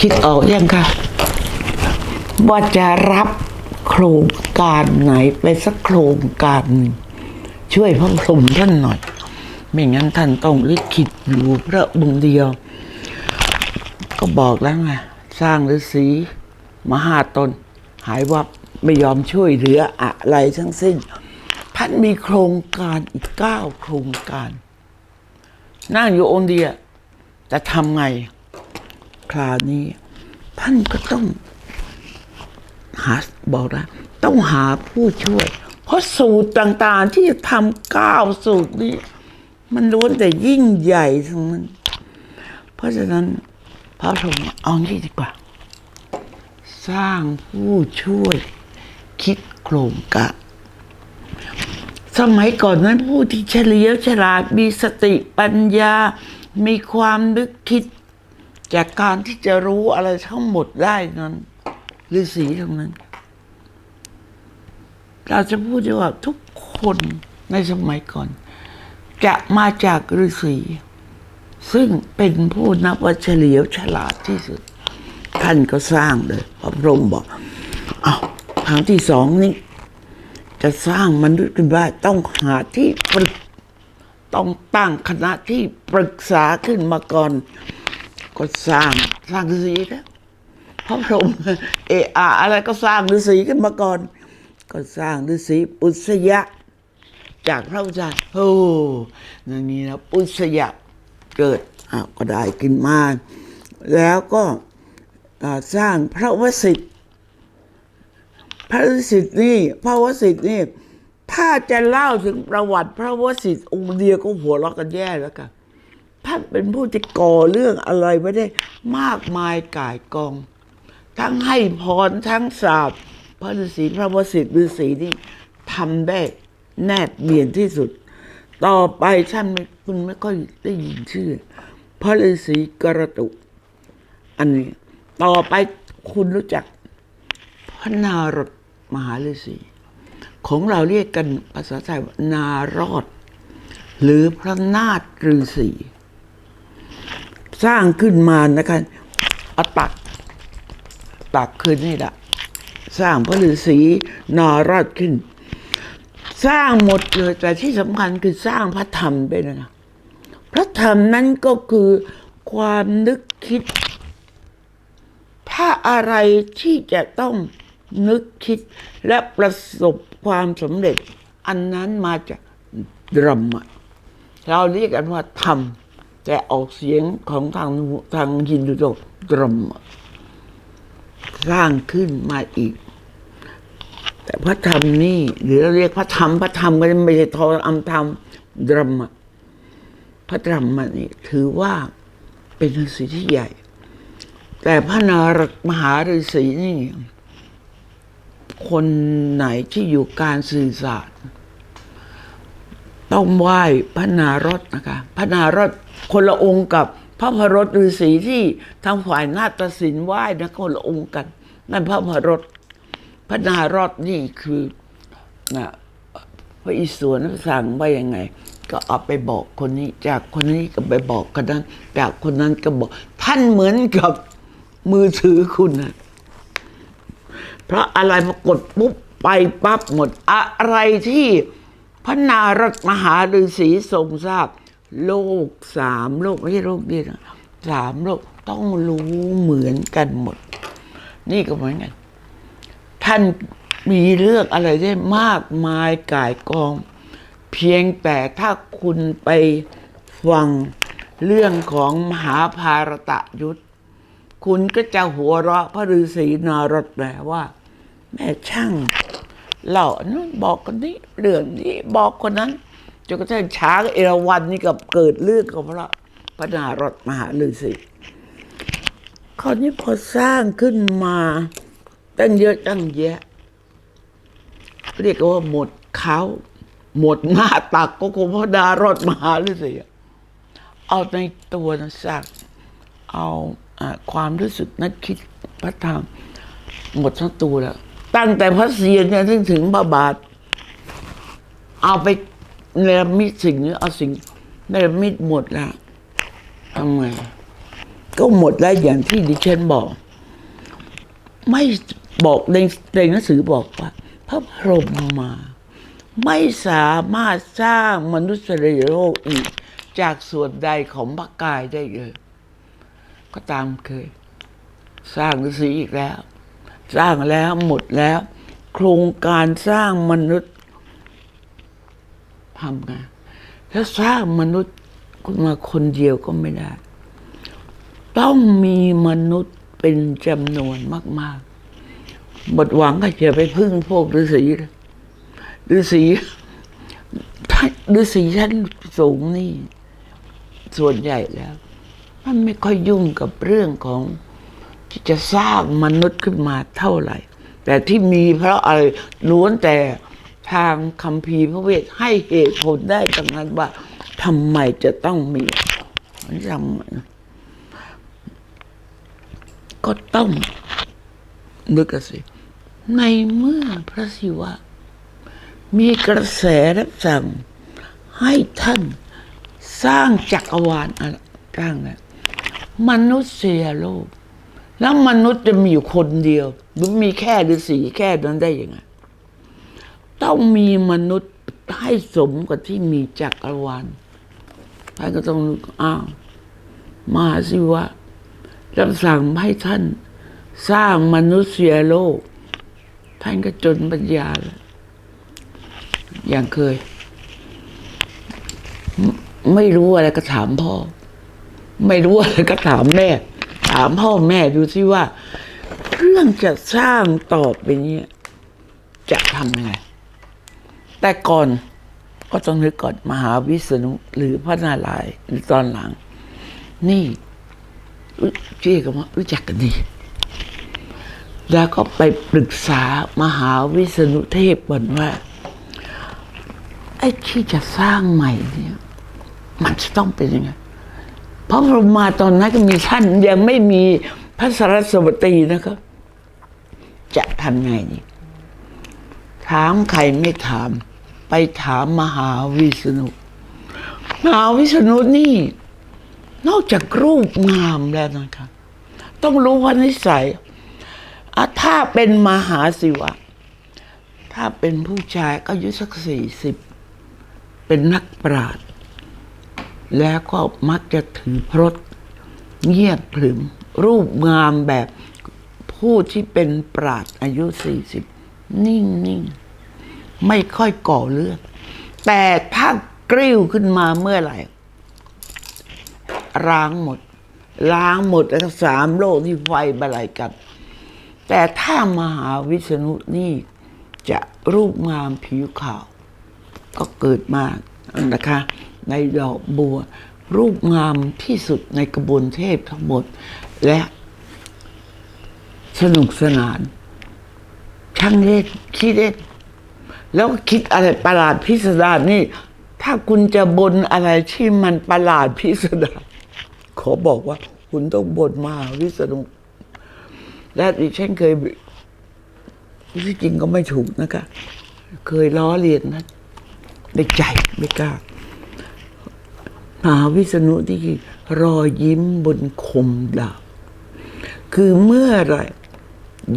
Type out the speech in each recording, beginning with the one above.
คิดออกยังคะว่าจะรับโครงการไหนไปสักโครงการหนึ่งช่วยพระพรหมท่านหน่อย ไม่งั้นท่านต้องลิขิตอยู่พระองค์เดียว ก็บอกแล้วไงสร้างฤาษีมหาตน หายวับไม่ยอมช่วยเหลืออะไรทั้งสิ้นท่านมีโครงการอีกเก้าโครงการ นั่งอยู่องค์เดียวจะทำไง คราวนี้ ท่านก็ต้องหาบอกนะต้องหาผู้ช่วย เพราะสูตรต่างๆที่จะทำก้าวสูตรนี้ มันล้วนแต่ยิ่งใหญ่ทั้งนั้น เพราะฉะนั้นพระพรหมเอางี้ดีกว่า สร้างผู้ช่วย คิดโครงการสมัยก่อนนั้นผู้ที่เฉลียวฉลาดมีสติปัญญา มีความนึกคิด จากการที่จะรู้อะไรทั้งหมดได้นั้นฤาษีทั้งนั้น เราจะพูดได้ว่าทุกคนในสมัยก่อน จะมาจากฤาษีซึ่งเป็นผู้นับว่าเฉลียวฉลาดที่สุด ท่านก็สร้างเลยพระพรหมบอกเอาวทางที่สองนี้ จะสร้างมนุษย์ขึ้นได้ต้องหาที่ปรึกต้องตั้งคณะที่ปรึกษาขึ้นมาก่อน ก็สร้างสร้างฤาษีนะพระพรหมเอออะไรก็สร้างฤาษีขึ้นมาก่อน ก็สร้างฤาษีปุษยะ จากพระอาจารย์โอ้อย่างนี้นะปุษยะเกิดอ้าวก็ได้ขึ้นมา แล้วก็สร้างพระวสิทธิ์พระวสิทธิ์นี่พระวสิทธิ์นี่ถ้าจะเล่าถึงประวัติพระวสิทธิ์องค์เดียวก็หัวเราะกันแย่แล้วกัน ท่านเป็นผู้ที่ก่อเรื่องอะไรไว้ได้มากมายก่ายกอง ทั้งให้พรทั้งสาบพระฤาษีพระวสิทธิ์ฤาษีนี่ทำได้แนบเนียนที่สุด ต่อไปท่านคุณไม่ค่อยได้ยินชื่อ พระฤาษีกระตุก อันนี้ ต่อไปคุณรู้จักพระนารดมหาฤาษีของเราเรียกกันภาษาไทยว่านารอด หรือพระนาฏฤาษี สร้างขึ้นมานะคะเอาตักตักขึ้นนี่แหละสร้างพระฤาษีนารอดขึ้น สร้างหมดเลยแต่ที่สำคัญคือสร้างพระธรรมด้วยนะพระธรรมนั้นก็คือความนึกคิด ถ้าอะไรที่จะต้องนึกคิดและประสบความสำเร็จ อันนั้นมาจากดรัมเราเรียกกันว่าธรรม แต่ออกเสียงของทางทางฮินดูโดดรัมสร้างขึ้นมาอีก แต่พระธรรมนี่หรือเราเรียกพระธรรมพระธรรมก็ไม่ใช่ทออัมธรรมดรมพระธรรมนี่ถือว่าเป็นสิ่งที่ใหญ่ แต่พระนารมหาฤาษีนี่ คนไหนที่อยู่การสื่อสารต้องไหว้พระนารดนะคะ พระนารด คนละองค์กับพระพรตฤาษีที่ทางฝ่ายนาฏศิลป์ไหว้นะคนละองค์กัน นั่นพระพรตพระนารดนี่คือนะพระอิศวรสั่งว่ายังไง ก็เอาไปบอกคนนี้ จากคนนี้ก็ไปบอกคนนั้น จากคนนั้นก็บอก ท่านเหมือนกับมือถือคุณนะเพราะอะไรมากดปุ๊บไปปั๊บหมด อะไรที่พระนารดมหาฤาษีทรงทราบ โลกสามโลกไม่ใช่โลกเดียวสามโลกต้องรู้เหมือนกันหมด นี่ก็เหมือนกันท่านมีเรื่องอะไรได้มากมายกายกอง เพียงแต่ถ้าคุณไปฟังเรื่องของมหาภารตะยุทธ คุณก็จะหัวเราะพระฤาษีนารดแปลว่า แม่ช่างเหล่านั้นบอกคนนี้เรื่องนี้บอกคนนั้น จนกระทั่งช้างเอราวัณนี่กับเกิดเรื่องกับพระพระนารดมหาฤาษีคราวนี้พอสร้างขึ้นมาตั้งเยอะตั้งแยะ เรียกว่าหมดเขาหมดหน้าตักก็คงพระนารดมหาฤาษีเอาในตัวนะสร้างเอาอความรู้สึกนึกคิดพระธรรมหมดทั้งตัวแล้วตั้งแต่พระเสียรเนี่ยถึงถึงพระบาท เอาไป เนรมิตสิ่งนี้เอาสิ่งเนรมิตหมดแล้วทำไงก็หมดแล้วอย่างที่ดิฉันบอก ไม่บอกในในหนังสือบอกว่า พระพรหมมา ไม่สามารถสร้างมนุษย์โลกอีก จากส่วนใดของพระกายได้เลย ก็ตามเคย สร้างฤาษีอีกแล้ว สร้างแล้วหมดแล้ว โครงการสร้างมนุษย์ ทำไงแล้วสร้างมนุษย์มาคนเดียวก็ไม่ได้ ต้องมีมนุษย์เป็นจำนวนมากๆหมดหวังก็จะไปพึ่งพวกฤาษีเลยฤาษีถ้าฤาษีชั้นสูงนี่ ส่วนใหญ่แล้ว มันไม่ค่อยยุ่งกับเรื่องของที่จะสร้างมนุษย์ขึ้นมาเท่าไหร่ แต่ที่มีเพราะอะไรล้วนแต่ ทางคัมภีพระเวทให้เหตุผลได้ดังนั้นว่าทำไมจะต้องมีมันจำก็ต้องนึกกันสิ ในเมื่อพระศิวะ มีกระแสรับสั่ง ให้ท่านสร้างจักรวาลอะไรสร้างนะมนุษยโลก แล้วมนุษย์จะมีอยู่คนเดียวหรือมีแค่ฤาษีแค่นั้นได้ยังไง ต้องมีมนุษย์ให้สมกับที่มีจักรวาลท่านก็ต้องอ้าวมหาศิวะรับสั่งให้ท่านสร้างมนุษยโลก ท่านก็จนปัญญาแล้วอย่างเคย ไม่รู้อะไรก็ถามพ่อ ไม่รู้อะไรก็ถามแม่ ถามพ่อแม่ดูสิว่า เรื่องจะสร้างต่อไปเนี้ยจะทำยังไง แต่ก่อนก็ต้องนึกก่อนมหาวิษณุหรือพระนารายณ์หรือตอนหลัง นี่ชื่อกันว่ารู้จักกันดี แล้วก็ไปปรึกษามหาวิษณุเทพก่อนว่า ไอ้ที่จะสร้างใหม่เนี่ย มันจะต้องเป็นยังไงเพราะพระมาตอนนั้นก็มีท่านยังไม่มีพระสรสวตีนะครับ จะทำไงนี่ถามใครไม่ถาม ไปถามมหาวิษณุ มหาวิษณุนี่ นอกจากรูปงามแล้วนะคะ ต้องรู้ว่านิสัยถ้าเป็นมหาศิวะ ถ้าเป็นผู้ชายก็อายุสักสี่สิบ เป็นนักปราชญ์แล้วก็มักจะถือพรตเงียบขรึม รูปงามแบบผู้ที่เป็นปราชญ์อายุสี่สิบ นิ่งนิ่งๆ ไม่ค่อยก่อเรื่องแต่ถ้ากริ้วขึ้นมาเมื่อไหร่ล้างหมด ล้างหมดแล้วสามโลกที่ไฟบาลัยกันแต่ถ้ามหาวิษณุนี่จะรูปงามผิวขาว ก็เกิดมานะคะ ในดอกบัว รูปงามที่สุดในกระบวนเทพทั้งหมด และสนุกสนานช่างเล่นคิดเล่น แล้วคิดอะไรประหลาดพิสดารนี่ ถ้าคุณจะบนอะไรที่มันประหลาดพิสดารขอบอกว่า คุณต้องบนมาวิษณุและดิฉันเคยที่จริงก็ไม่ถูกนะคะ เคยล้อเลียนนะในใจไม่กล้ามหาวิษณุที่รอยิ้มบนคมดาบคือเมื่อไร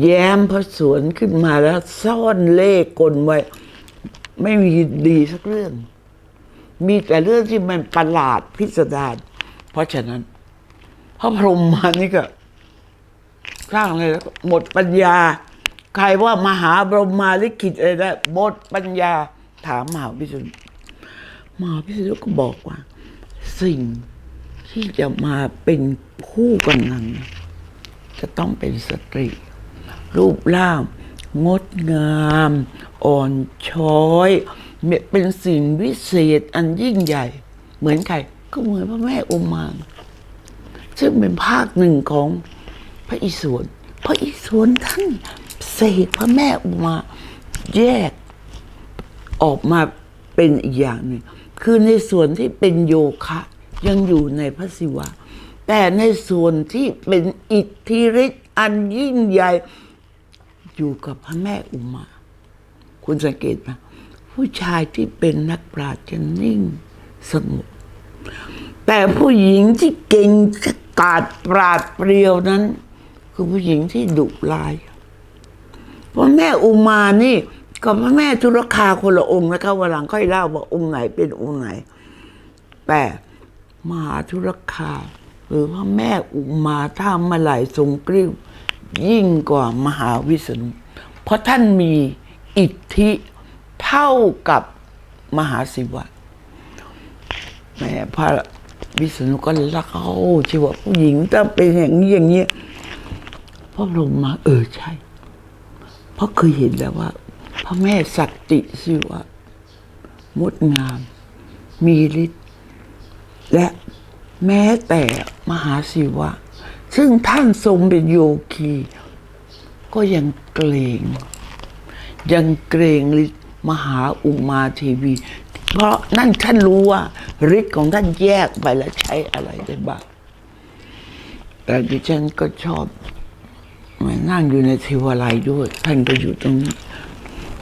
แย้มพระสวนขึ้นมาแล้วซ่อนเล่ห์กลไว้ ไม่มีดีสักเรื่อง มีแต่เรื่องที่มันประหลาดพิสดารเพราะฉะนั้น พระพรหมมานี่ก็สร้างอะไรแล้วหมดปัญญา ใครว่ามหาบรมมาลิขิตอะไรได้หมดปัญญาถามมหาวิษณุมหาวิษณุก็บอกว่า สิ่งที่จะมาเป็นคู่กันนั้นจะต้องเป็นสตรี รูปร่าง งดงาม อ่อนช้อยเป็นสิ่งวิเศษอันยิ่งใหญ่ เหมือนใครก็เหมือนพระแม่อุมาซึ่งเป็นภาคหนึ่งของพระอิศวรพระอิศวรท่านเสกพระแม่อุมาแยกออกมาเป็นอีกอย่างหนึ่งคือในส่วนที่เป็นโยคะ ยังอยู่ในพระศิวะ แต่ในส่วนที่เป็นอิทธิฤทธิ์อันยิ่งใหญ่ อยู่กับพระแม่อุมา คุณสังเกตไหมผู้ชายที่เป็นนักปราชญ์จะนิ่งสงบแต่ผู้หญิงที่เก่งกาดปราดเปรียวนั้น คือผู้หญิงที่ดุร้ายพระแม่อุมานี่กับพระแม่ธุรคาคนละองค์นะคะวันหลังค่อยเล่าว่าองค์ไหนเป็นองค์ไหน แต่มหาธุรคา หรือพระแม่อุมาถ้ามาไหลทรงกริ้ว ยิ่งกว่ามหาวิษณุ เพราะท่านมีอิทธิเท่ากับมหาศิวะแม่พระวิษณุก็รักเขาชีวะผู้หญิงถ้าเป็นอย่างนี้อย่างนี้พระบรมมาเออใช่ เพราะเคยเห็นแล้วว่า พระแม่สักติศิวะงดงาม มีฤทธิ์และแม้แต่มหาศิวะ ซึ่งท่านทรงเป็นโยคี ก็ยังเกรง ยังเกรงฤทธิ์มหาอุมาเทวี เพราะนั่นท่านรู้ว่าฤทธิ์ของท่านแยกไปแล้วใช้อะไรได้บ้างแต่ดิฉันก็ชอบมานั่งอยู่ในเทวาลัยด้วย ท่านก็อยู่ตรงนี้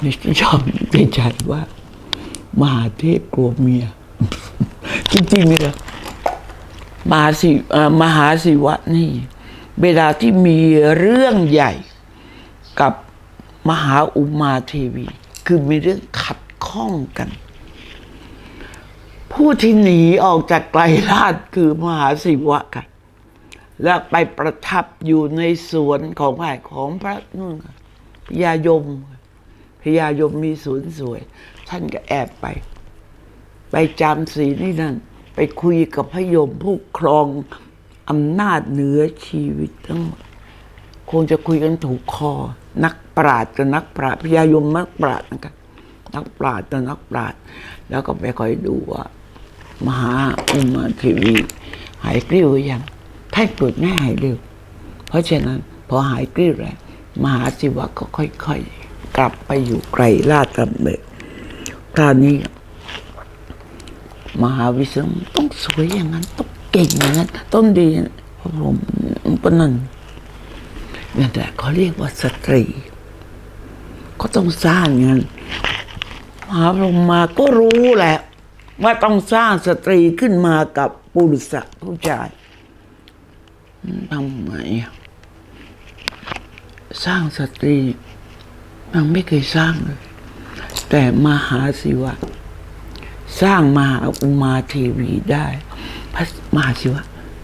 ดิฉันชอบในใจว่า มหาเทพกลัวเมีย จริงๆเลย มหาศิมหาศิวะนี่ เวลาที่มีเรื่องใหญ่กับมหาอุมาเทวี คือมีเรื่องขัดข้องกัน ผู้ที่หนีออกจากไกลราชคือมหาศิวะค่ะและไปประทับอยู่ในสวนของพระของพระนู่นพญายมพญายมมีสวนสวย ท่านก็แอบไป ไปจำศีลนี่นั่น ไปคุยกับพยมผู้ครองอำนาจเหนือชีวิตทั้งหมดคงจะคุยกันถูกคอ นักปราชญ์กับนักปราชญ์พญายมนักปราชญ์นะครับนักปราชญ์กับนักปราชญ์แล้วก็ไปคอยดูว่า มหาอุมาเทวี หายกริ้วยังท่านตรวจแม่หายเร็วเพราะฉะนั้นพอหายกริ้วแล้วมหาศิวะก็ค่อยๆกลับไปอยู่ไกลราชดำเนินคราวนี้ มหาวิษณุต้องสวยอย่างนั้น ต้องเก่งอย่างนั้น ต้องดีพระผมปนันนั่นแหละเขาเรียกว่าสตรี ก็ต้องสร้างอย่างนั้นมหาพรหมมาก็รู้แหละ ว่าต้องสร้างสตรีขึ้นมากับปุรุษะผู้ชายทำไมสร้างสตรีมันไม่เคยสร้างเลย แต่มหาศิวะ สร้างมาอุมาเทวีได้ พระมหาศิวะ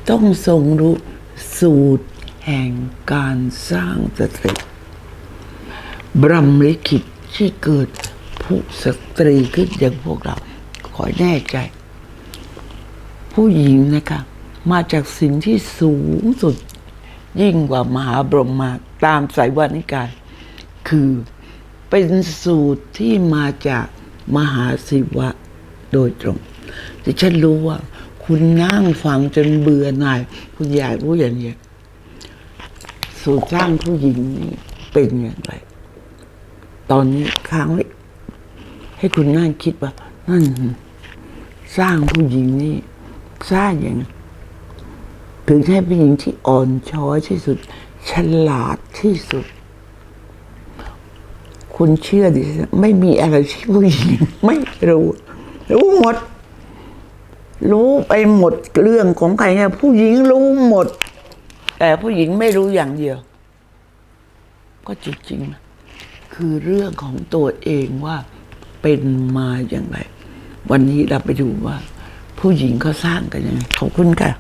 ต้องทรงรู้สูตรแห่งการสร้างสตรีบรมลิขิตที่เกิดผู้สตรีขึ้นอย่างพวกเรา ขอแน่ใจ ผู้หญิงนะคะมาจากสิ่งที่สูงสุด ยิ่งกว่ามหาบรหมาตามสายวานิกายคือเป็นสูตรที่มาจากมหาศิวะ โดยตรงแต่ฉันรู้ว่า คุณนั่งฟังจนเบื่อหน่ายคุณอยากรู้อย่างเนี้ยสูตรสร้างผู้หญิงเป็นอย่างไร ตอนนี้ค้างไว้ ให้คุณนั่งคิดว่านั่นสร้างผู้หญิงนี่สร้างอย่างถึงให้ผู้หญิงที่อ่อนช้อยที่สุด ฉลาดที่สุด คุณเชื่อดิไม่มีอะไรที่ผู้หญิงไม่รู้ รู้หมด รู้ไปหมดเรื่องของใครเนี่ยผู้หญิงรู้หมด แต่ผู้หญิงไม่รู้อย่างเดียว ก็จริงๆนะคือเรื่องของตัวเองว่าเป็นมาอย่างไร วันนี้เราไปดูว่า ผู้หญิงเขาสร้างกันยังไงขอบคุณค่ะ